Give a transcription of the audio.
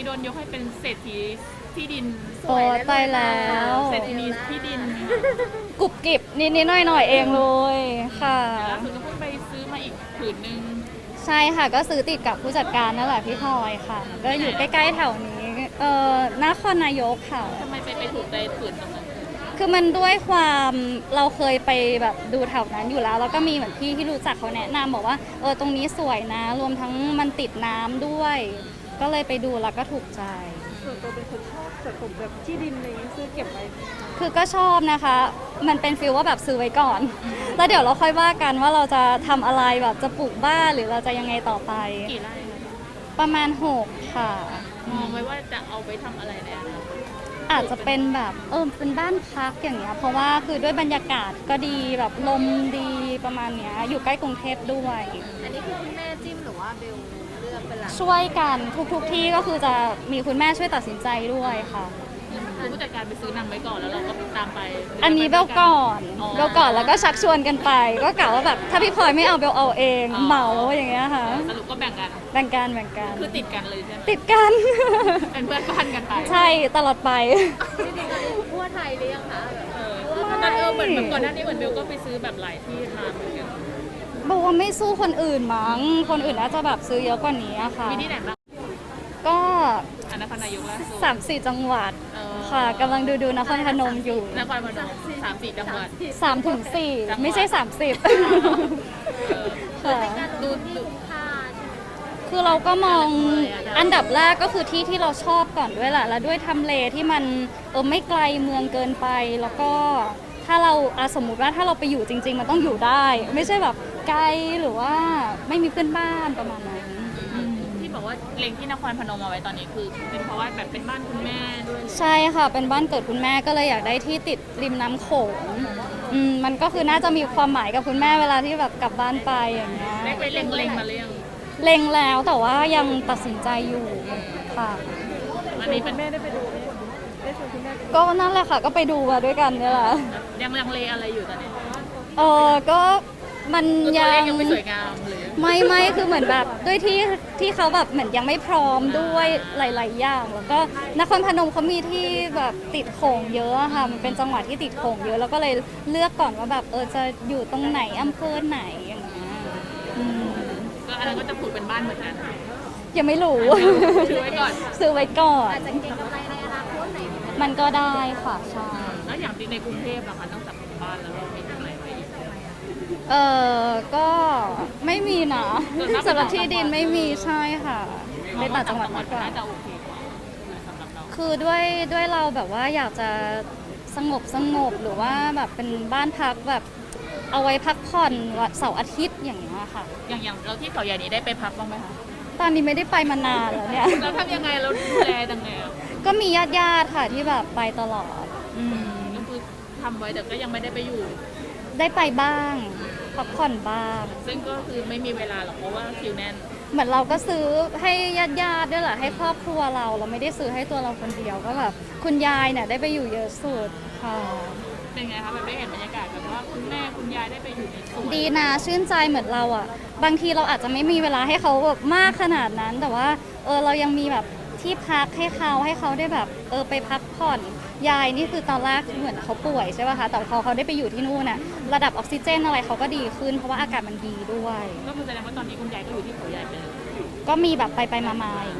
นี้โดนยกให้เป็นเศรษฐีที่ดินโอ้ตายแล้ว เศรษฐีนีที่ดินกรุบกริบนิดนิดหน่อยหน่อยๆเองเลยค่ะ ล่าสุดก็เพิ่งไปซื้อมาอีกผืนนึงใช่ค่ะก็ซื้อติดกับผู้จัดการนั่นแหละพี่พลอยค่ะ ก็อยู่ใกล้ๆแถวนี้เอ่อนครนายกค่ะ ทำไมไปไปถูกใจผืนตรงนั้นคือมันด้วยความเราเคยไปแบบดูแถวนั้นอยู่แล้ว แล้วก็มีเหมือนพี่ที่รู้จักเขาแนะนำบอกว่าเออตรงนี้สวยนะ รวมทั้งมันติดน้ำด้วย ก็เลยไปดูแล้วก็ถูกใจ ส่วนตัวเป็นคนชอบสะสมแบบที่ดินอะไรอย่างเงี้ยซื้อเก็บไว้คือก็ชอบนะคะ มันเป็นฟีลว่าแบบซื้อไว้ก่อน แล้วเดี๋ยวเราค่อยว่ากันว่าเราจะทำอะไรแบบจะปลูกบ้านหรือเราจะยังไงต่อไป กี่ไร่คะประมาณ6ค่ะ มองไว้ว่าจะเอาไปทำอะไรเนี่ยอาจจะเป็นแบบเออเป็นบ้านพักอย่างเงี้ยเพราะว่าคือด้วยบรรยากาศก็ดีแบบลมดีประมาณเนี้ยอยู่ใกล้กรุงเทพด้วย อันนี้คือคุณแม่จิ้มหรือว่าเบลเลือกเป็นหลักช่วยกันทุกๆที่ก็คือจะมีคุณแม่ช่วยตัดสินใจด้วยค่ะ คือผู้จัดการไปซื้อนำไว้ก่อนแล้วเราก็ตามไปอันนี้เบลก่อนเบลก่อนแล้วก็ชักชวนกันไป ก็กล่าวว่าแบบถ้าพี่พลอยไม่เอาเบลเอาเองเหมาอย่างเงี้ยค่ะสรุปก็แบ่งกัน แบ่งกันแบ่งกันคือติดกันเลยใช่ไหมติดกัน เป็นเพื่อนบ้านกันไปใช่ตลอดไป จริงๆตอนนี้ทั่วไทยหรือยังคะแบบเออตอนเออเหมือนเหมือนก่อนหน้านี้เหมือนเบลก็ไปซื้อแบบหลายที่มาเหมือนกัน บอกว่าไม่สู้คนอื่นมั้ง คนอื่นน่าจะแบบซื้อเยอะกว่านี้อะค่ะ มีที่ไหนบ้างก็อันนครนายกล่าสุดสามสี่จังหวัดเออค่ะกำลังดูดูนครพนมอยู่นครพนมสามสี่จังหวัด สามถึงสี่จังหวัด ไม่ใช่สามสิบเออค่ะการลงที่คุ้มค่าใช่ไหมคือเราก็มองอันดับแรกก็คือที่ที่เราชอบก่อนด้วยแหละแล้วด้วยทำเลที่มันเออไม่ไกลเมืองเกินไป แล้วก็ถ้าเราอะสมมุติว่าถ้าเราไปอยู่จริง ๆ มันต้องอยู่ได้ ไม่ใช่แบบ ไกลหรือว่าไม่มีเพื่อนบ้านประมาณนั้นที่บอกว่าเล็งที่นครพนมเอาไว้ตอนนี้คือ เป็นเพราะว่าแบบเป็นบ้านคุณแม่ด้วยใช่ค่ะ เป็นบ้านเกิดคุณแม่ก็เลยอยากได้ที่ติดริมน้ำโขงอืมมันก็คือน่าจะมีความหมายกับคุณแม่เวลาที่แบบกลับบ้านไปอย่างเงี้ยได้ไปเล็งเล็งมาเรื่อยังเล็งแล้วแต่ว่ายังตัดสินใจอยู่ค่ะ อันนี้เป็นแม่ได้ไปดูไหมได้ชวนคุณแม่ไปดูก็นั่นแหละค่ะ ก็ไปดูมาด้วยกันเนี่ยแหละ ยังลังเลอะไรอยู่ตอนนี้ เออก็ มันตัวยัเลขงยังไม่สวยงามหรือไม่ไม่คือเหมือนแบบด้วยที่ที่เขาแบบเหมือนยังไม่พร้อมด้วยหลาย ๆ อย่าง แล้วก็นครพนมเขามีที่แบบติดโขงเยอะอะค่ะมันเป็นจังหวัดที่ติดโขงเยอะแล้วก็เลยเลือกก่อนว่าแบบเออจะอยู่ตรงไหนอำเภอไหนอย่างเงี้ยอืมก็อันนั้นก็จะปลูกเป็นบ้านเหมือนกันยังไม่รู้ ถือไว้ก่อน ซื้อไว้ก่อนอาจจะเก็งกำไรในอนาคตไหนไหมมันก็ได้ค่ะใช่ แล้วอย่างที่ในกรุงเทพนะคะนอกจากบ้านแล้วเรามีอะไรไว้อีก เออก็ไม่มีนะส่วนมากสำหรับที่ดินไม่มีใช่ค่ะในต่างจังหวัดมากกว่าน่า จะโอเคกว่าสำหรับเราคือด้วยด้วยเราแบบว่าอยากจะสงบสงบหรือว่าแบบเป็นบ้านพักแบบเอาไว้พักผ่อนวันเสาร์อาทิตย์อย่างเงี้ยค่ะ อย่างอย่างเราที่เขาใหญ่นี้ได้ไปพักบ้างไหมคะตอนนี้ไม่ได้ไปมานานแล้วเนี่ย เราทำยังไงเราดูแลยังไงอะก็มีญาติญาติๆค่ะที่แบบไปตลอด อืมก็คือทำไว้แต่ก็ยังไม่ได้ไปอยู่ ได้ไปบ้างพักผ่อนบ้าง ซึ่งก็คือไม่มีเวลาหรอกเพราะว่าคิวแน่น เหมือนเราก็ซื้อให้ญาติญาติๆด้วยแหละให้ครอบครัวเรา เราไม่ได้ซื้อให้ตัวเราคนเดียวก็แบบคุณยายเนี่ยได้ไปอยู่เยอะสุดค่ะเป็นไงคะแบบได้เห็นบรรยากาศแบบว่าคุณแม่คุณยายได้ไปอยู่ในสวนดีนะชื่นใจเหมือนเราอะ บางทีเราอาจจะไม่มีเวลาให้เขาแบบมากขนาดนั้น แต่ว่าเออเรายังมีแบบที่พักให้เขาให้เขาได้แบบ เออไปพักผ่อน ยายนี่คือตอนแรกเหมือนเขาป่วยใช่ป่ะคะ แต่พอเขาได้ไปอยู่ที่นู่นน่ะระดับออกซิเจนอะไรเขาก็ดีขึ้น เพราะว่าอากาศมันดีด้วย ก็คือแสดงว่าตอนนี้คุณยายก็อยู่ที่เขาใหญ่ไปเลยก็มีแบบไปไปมาๆอย่างเงี้ย